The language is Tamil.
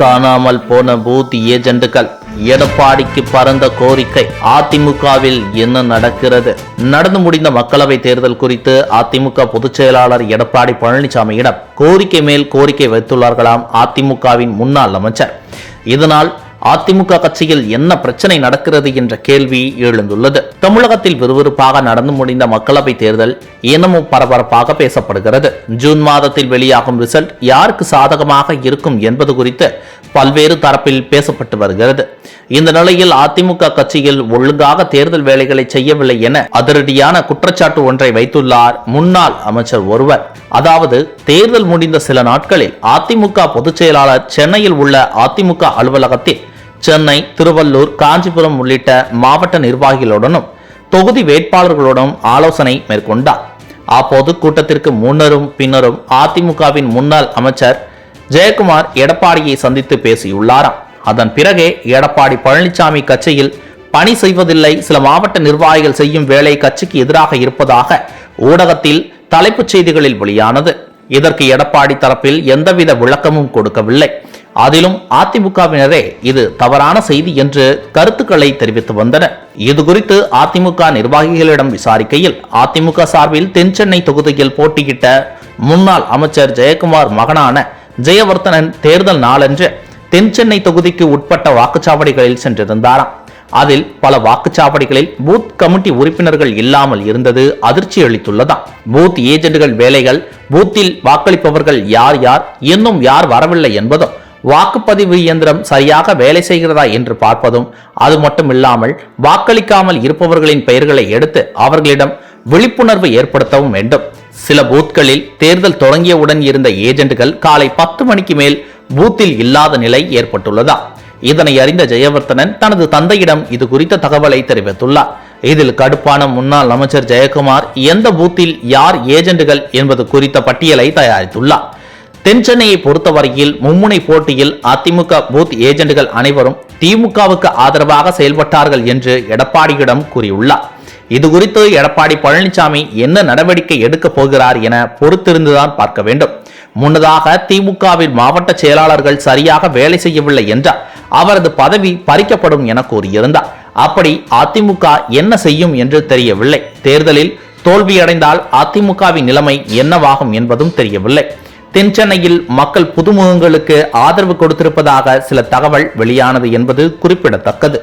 காணாமல் போன பூத் ஏஜெண்டுகள் எடப்பாடிக்கு பரந்த கோரிக்கை அதிமுகவில் என்ன நடக்கிறது? நடந்து முடிந்த மக்களவை தேர்தல் குறித்து அதிமுக பொதுச் செயலாளர் எடப்பாடி பழனிசாமியிடம் கோரிக்கை மேல் கோரிக்கை வைத்துள்ளார்களாம் அதிமுகவின் முன்னாள் அமைச்சர். இதனால் அதிமுக கட்சியில் என்ன பிரச்சனை நடக்கிறது என்ற கேள்வி எழுந்துள்ளது. தமிழகத்தில் விறுவிறுப்பாக நடந்து முடிந்த மக்களவை தேர்தல் இன்னமும் பரபரப்பாக பேசப்படுகிறது. ஜூன் மாதத்தில் வெளியாகும் ரிசல்ட் யாருக்கு சாதகமாக இருக்கும் என்பது குறித்து பல்வேறு தரப்பில் பேசப்பட்டு வருகிறது. இந்த நிலையில் அதிமுக கட்சியில் ஒழுங்காக தேர்தல் வேலைகளை செய்யவில்லை என அதிரடியான குற்றச்சாட்டு ஒன்றை வைத்துள்ளார் முன்னாள் அமைச்சர் ஒருவர். அதாவது தேர்தல் முடிந்த சில நாட்களில் அதிமுக பொதுச் செயலாளர் சென்னையில் உள்ள அதிமுக அலுவலகத்தில் சென்னை திருவள்ளூர் காஞ்சிபுரம் உள்ளிட்ட மாவட்ட நிர்வாகிகளுடனும் தொகுதி வேட்பாளர்களுடனும் ஆலோசனை மேற்கொண்டார். அப்போது கூட்டத்திற்கு முன்னரும் பின்னரும் அதிமுகவின் முன்னாள் அமைச்சர் ஜெயக்குமார் எடப்பாடியை சந்தித்து பேசியுள்ளாராம். அதன் பிறகே எடப்பாடி பழனிசாமி கட்சியில் பணி செய்வதில்லை சில மாவட்ட நிர்வாகிகள் செய்யும் வேலை கட்சிக்கு எதிராக இருப்பதாக ஊடகத்தில் தலைப்புச் செய்திகளில் வெளியானது. இதற்கு எடப்பாடி தரப்பில் எந்தவித விளக்கமும் கொடுக்கவில்லை. அதிலும் அதிமுகவினரே இது தவறான செய்தி என்று கருத்துக்களை தெரிவித்து வந்தனர். இது குறித்து அதிமுக நிர்வாகிகளிடம் விசாரிக்கையில் அதிமுக சார்பில் தென்சென்னை தொகுதியில் போட்டியிட்ட முன்னாள் அமைச்சர் ஜெயக்குமார் மகனான ஜெயவர்த்தனன் தேர்தல் நாளன்று தென்சென்னை தொகுதிக்கு உட்பட்ட வாக்குச்சாவடிகளில் சென்றிருந்தாராம். அதில் பல வாக்குச்சாவடிகளில் பூத் கமிட்டி உறுப்பினர்கள் இல்லாமல் இருந்தது அதிர்ச்சி அளித்துள்ளதாம். பூத் ஏஜென்ட்கள் வேலைகள் பூத்தில் வாக்களிப்பவர்கள் யார் யார் இன்னும் யார் வரவில்லை என்பதும் வாக்குப்பதிவு இயந்திரம் சரியாக வேலை செய்கிறதா என்று பார்ப்பதும் அது மட்டும் இல்லாமல் வாக்களிக்காமல் இருப்பவர்களின் பெயர்களை எடுத்து அவர்களிடம் விழிப்புணர்வு ஏற்படுத்தவும் வேண்டும். சில பூத்களில் தேர்தல் தொடங்கியவுடன் இருந்த ஏஜென்ட்கள் காலை பத்து மணிக்கு மேல் பூத்தில் இல்லாத நிலை ஏற்பட்டுள்ளதா? இதனை அறிந்த ஜெயவர்த்தனன் தனது தந்தையிடம் இது குறித்த தகவலை தெரிவித்துள்ளார். இதில் கடுப்பான முன்னாள் அமைச்சர் ஜெயக்குமார் எந்த பூத்தில் யார் ஏஜென்ட்கள் என்பது குறித்த பட்டியலை தயாரித்துள்ளார். தென் சென்னையை பொறுத்தவரையில் மும்முனை போட்டியில் அதிமுக பூத் ஏஜென்ட்கள் அனைவரும் திமுகவுக்கு ஆதரவாக செயல்பட்டார்கள் என்று எடப்பாடியிடம் கூறியுள்ளார். இது குறித்து எடப்பாடி பழனிசாமி என்ன நடவடிக்கை எடுக்கப் போகிறார் என பொறுத்திருந்துதான் பார்க்க வேண்டும். முன்னதாக திமுகவின் மாவட்ட செயலாளர்கள் சரியாக வேலை செய்யவில்லை என்றால் அவரது பதவி பறிக்கப்படும் என கூறியிருந்தார். அப்படி அதிமுக என்ன செய்யும் என்று தெரியவில்லை. தேர்தலில் தோல்வியடைந்தால் அதிமுகவின் நிலைமை என்னவாகும் என்பதும் தெரியவில்லை. தென் சென்னையில் மக்கள் புதுமுகங்களுக்கு ஆதரவு கொடுத்திருப்பதாக சில தகவல் வெளியானது என்பது குறிப்பிடத்தக்கது.